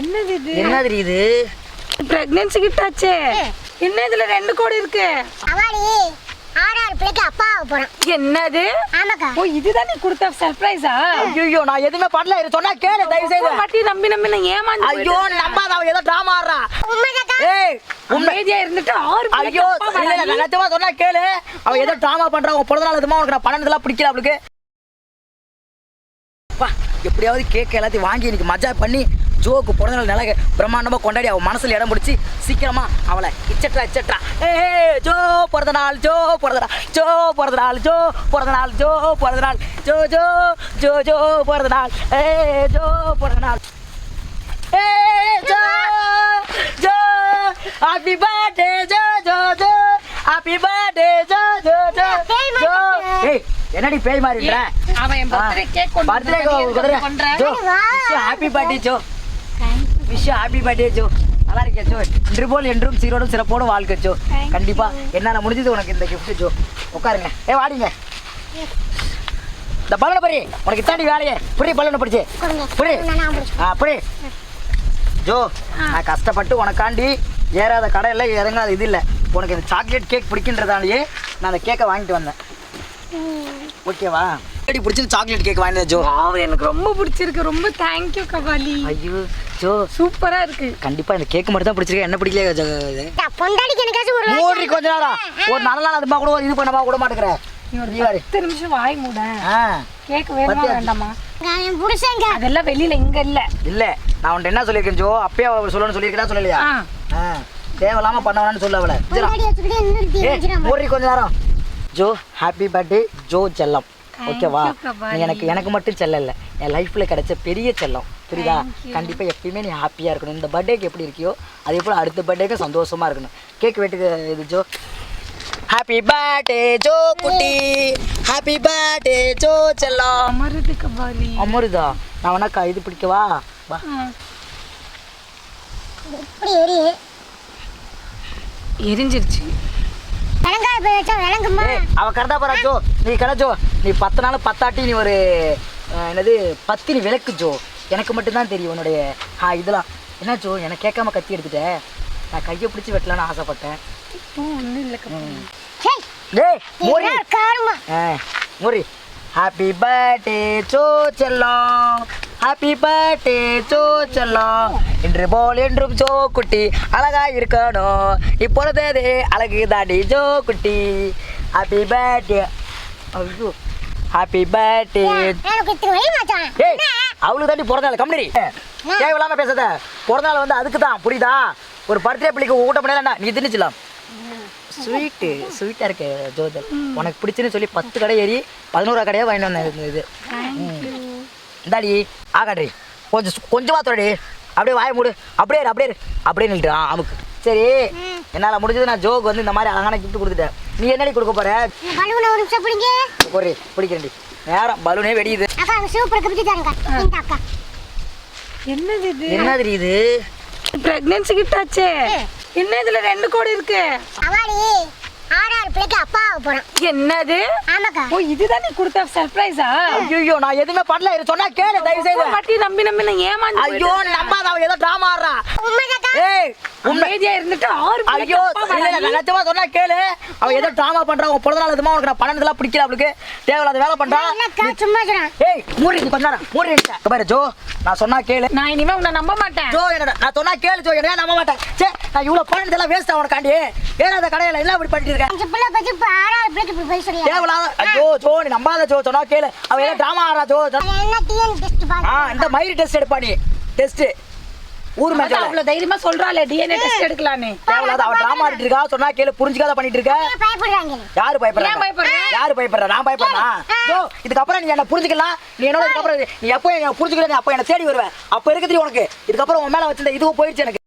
என்னது இது? என்னது இது? பிரெக்னன்சி கிட்டாச்சே என்ன இதுல ரெண்டு கோடி இருக்கு? அவாடி ஆறாறு பிள்ளைக்கு அப்பா ஆக போறான். என்னது? ஆமாக்கா. ஓ இதுதான் நீ கொடுத்த சர்ப்ரைஸா ஐயோ நான் எதுவுமே பண்ணல. இது சொன்னா கேளு தயவு செய்து. வாட்டி நம்பி நம்பி நான் ஏமாந்து ஐயோ நம்பாத? அவ ஏதோ டிராமா ஆடுறா. உண்மைதாக்கா. ஏய் உண்மை அமைதியா இருந்துட்டு ஆறு ஐயோ அப்பா இல்ல, இல்ல, நிஜமா சொன்னா கேளு. அவ ஏதோ டிராமா பண்றா. உன் பிறந்த நாள் எதுமா? உனக்கு நான் பன்னெண்டுலாம் பிடிக்கல அவளுக்கு. எப்படியாவது கேக் எல்லாத்தையும் வாங்கி இன்னைக்கு மஜா பண்ணி ஜோக்கு பிறந்த நாள் நிலை பிரம்மாண்டமா கொண்டாடி அவ மனசுல இடம் பிடிச்சி சீக்கிரமா அவளை இச்சட்ரா இச்சட்ரா ஏ ஜோ பிறந்த நாள் ஜோ பிறந்த நாள் ஜோ பிறந்த நாள் ஜோ பிறந்த நாள் ஜோ பிறந்த நாள் ஜோ ஜோ ஜோ ஜோ பிறந்த நாள் ஏ ஜோ பிறந்த நாள் ஏ Jo Jo happy birthday Jo Jo Jo happy birthday Jo Jo Jo Jo. ஏய் என்னடி பேய் மாதிரின்ற அவன் birthday cake கொண்டு birthday happy birthday Jo. Wish happy birthday Jo. நல்லா இருக்கே ஜோ. இன்று போல் என்றும் சீரோடும் சிறப்போடும் வாழ்க்கை ஜோ. கண்டிப்பா என்னால முடிஞ்சது உனக்கு இந்த gift ஜோ. உட்காருங்க. ஏ வாடிங்க. இந்த பலூனை பறி. உனக்கு இத்தாண்டி வேலையே. புரி பலூனை பிடிச்சி. கொடுங்க. புரி. நான் நான் பிடிச்சு. ஆ புரி. ஜோ நான் கஷ்டப்பட்டு உனக்காண்டி ஏறாத கடை இல்லை இறங்காத இது இல்லை. உனக்கு இந்த சாக்லேட் கேக் பிடிக்கின்றதாலேயே நான் அந்த கேக்கை வாங்கிட்டு வந்தேன். ஓகேவா எப்படி பிடிச்சது சாக்லேட் கேக் வாங்கினேன் ஜோ? எனக்கு ரொம்ப பிடிச்சிருக்கு. ரொம்ப தேங்க்யூ கபாலி. ஐயோ ஜோ. சூப்பரா இருக்கு. கண்டிப்பா இந்த கேக் மட்டும் தான் பிடிச்சிருக்கேன். என்ன பிடிக்கல ஜோ பொண்டாடிக்கு எனக்காச்சும் ஒரு மூடி கொஞ்ச நேரம் ஒரு நல்ல நாள் அதுமா கூட இது பண்ணமா கூட மாட்டேங்கிறேன் பத்து நிமிஷம் வாய் மூட. கேக் வேணுமா? வேண்டாமா? புருஷங்க. அதெல்லாம் வெளியில இங்க இல்ல. இல்ல நான் உன்ட்ட என்ன சொல்லியிருக்கேன் ஜோ? அப்பயே அவ சொல்லணும்னு சொல்லியிருக்கா சொல்லலையா? தேவையில்லாம பண்ண வேணாம்னு சொல்ல அவளை. கொஞ்ச நேரம். ஜோ ஹாப்பி பர்த்டே ஜோ செல்லம். Thank ஓகேவா. நீ எனக்கு எனக்கு மட்டும் செல்லம் இல்லை என் லைஃப்ல கிடைச்ச பெரிய செல்லம். புரியுதா? Thank you. கண்டிப்பா எப்பயுமே நீ ஹாப்பியா இருக்கணும். இந்த பர்த்டேக்கு எப்படி இருக்கியோ அதே போல அடுத்த பர்த்டேக்கு சந்தோஷமா இருக்கணும். கேக் வெட்டுக்கு இது ஜோ. ஹாப்பி பர்த்டே ஜோ குட்டி. ஹாப்பி பர்த்டே ஜோ செல்லம். அமருது கபாலி அமருதா? நான் வேணா இது பிடிக்கவா வா. எரிஞ்சிருச்சு. விளங்காத விளங்குமா? அவ கரெக்டா போறா ஜோ. நீ கடை ஜோ. நீ பத்து நாள் பத்தாட்டி நீ ஒரு என்னது பத்தினி விளக்கு ஜோ. எனக்கு மட்டும்தான் தெரியும் உன்னுடைய ஆ இதெல்லாம். என்ன ஜோ எனக்கு கேட்காம கத்தி எடுத்துட்ட? நான் கையை பிடிச்சி வெட்டலான்னு ஆசைப்பட்டேன். மோரி. ஹாப்பி பர்த்டே சோ செல்லம். ஹாப்பி பர்த்டே சோ செல்லம். இன்று போல் என்றும் ஜோ குட்டி அழகா இருக்கணும். இப்பொழுதே அழகு தாடி ஜோ குட்டி. ஹாப்பி பர்த்டே ஐயோ. ஹாப்பி பர்த்டே ஏய் அவளுக்கு தாண்டி பிறந்த நாள் கம்பெனி. தேவையில்லாம பேசாத? பிறந்த நாள் வந்து அதுக்கு தான் புரியுதா? ஒரு பர்த்டே பிள்ளைக்கு ஊட்ட முடியலன்னா நீ திணிச்சலாம் ஸ்வீட்டு ஸ்வீட்டாக இருக்கு ஜோதல் உனக்கு பிடிச்சுன்னு சொல்லி பத்து கடை ஏறி பதினோரா கடையாக வாங்கிட்டு வந்தேன் இது. இந்தாடி ஆகாட்ரி கொஞ்சம் சு- கொஞ்சமா தொடடி அப்படியே வாய மூடு. அப்படியே இரு, அப்படியே இரு. அப்படியே நில்ட்டு ஆ அமுக்கு. சரி. என்னால் முடிஞ்சது நான் ஜோக்கு வந்து இந்த மாதிரி அழகான gift கொடுத்துட்டேன். நீ என்னடி கொடுக்க போற? இந்த பலூனை ஒரு நிமிஷம் பிடிங்க. ஒரு பிடிக்கிறேன்டி. நேரம் பலூனே வெடியுது. அக்கா சூப்பர் கப்பிச்சு இந்த அக்கா. என்னது இது? என்னது இது? பிரெக்னன்சி கிட்டாச்சே என்ன இதுல ரெண்டு கோடி இருக்கு? அவாடி ஆறாறு பிள்ளைக்கு அப்பா ஆக போறான். என்னது? ஆமாக்கா. ஓ இதுதான் நீ கொடுத்த சர்ப்ரைஸா ஐயோ நான் எதுவுமே பண்ணல. இது சொன்னா கேளு தயவு செய்து. வாட்டி நம்பி நம்பி நான் ஏமாந்து ஐயோ நம்பாத அவ ஏதோ டிராமா ஆடுறா. உண்மைதாக்கா? ஏய் அமைதியா இருந்துட்டு ஆறு ஐயோ நிஜமா சொன்னா கேளு. அவ ஏதோ டிராமா பண்றா உன் பிறந்த நாள் உனக்கு நான் பன்னெண்டுலாம் பிடிக்கல அவளுக்கு. தேவையில்லாத வேலை பண்றா. சும்மா ஏய் மூடி நீ கொஞ்ச நேரம். மூடி பாரு ஜோ. நான் சொன்னா கேளு. நான் இனிமே உன்னை நம்ப மாட்டேன். ஜோ என்னடா நான் சொன்னா கேளு ஜோ. என்ன நம்ப மாட்டேன். சே நான் இவ்வளவு பணத்தெல்லாம் வேஸ்ட் உனக்காண்டி. ஏன்னா அந்த கடையில என்ன இப்படி பண்ணிட்டு இருக்க? அஞ்சு பிள்ளை பத்தி இப்ப ஆறாறு பிள்ளைக்கு இப்படி போய் சொல்லியா? தேவையில்லாத ஐயோ ஜோ நீ நம்பாத ஜோ. சொன்னா கேளு. அவ ஏதோ டிராமா ஆடுறா ஜோ. ஜோ. இந்த மயிறு டெஸ்ட் எடுப்பா நீ. டெஸ்ட் ஊர் மேட்ச்ல அவ்வளவு தைரியமா சொல்றாளே டிஎன்ஏ டெஸ்ட் எடுக்கலான்னு. தேவையில்லாத அவ டிராமா ஆடிட்டு இருக்கா? சொன்னா கேளு புரிஞ்சுக்காத பண்ணிட்டு இருக்க? பயப்படுறாங்க. யாரு பயப்படுறா? ஏன் பயப்படுற? யாரு பயப்படுறா? நான் பயப்படுறா ஜோ இதுக்கப்புறம் நீ என்ன புரிஞ்சுக்கலாம். நீ என்னோட இதுக்கப்புறம் நீ எப்போ நீ அப்போ என்ன தேடி வருவேன் அப்போ இருக்கிறது உனக்கு. இதுக்கப்புறம் உன் மேல வச்சிருந்த இதுவும் போயிடுச்சு எனக்கு.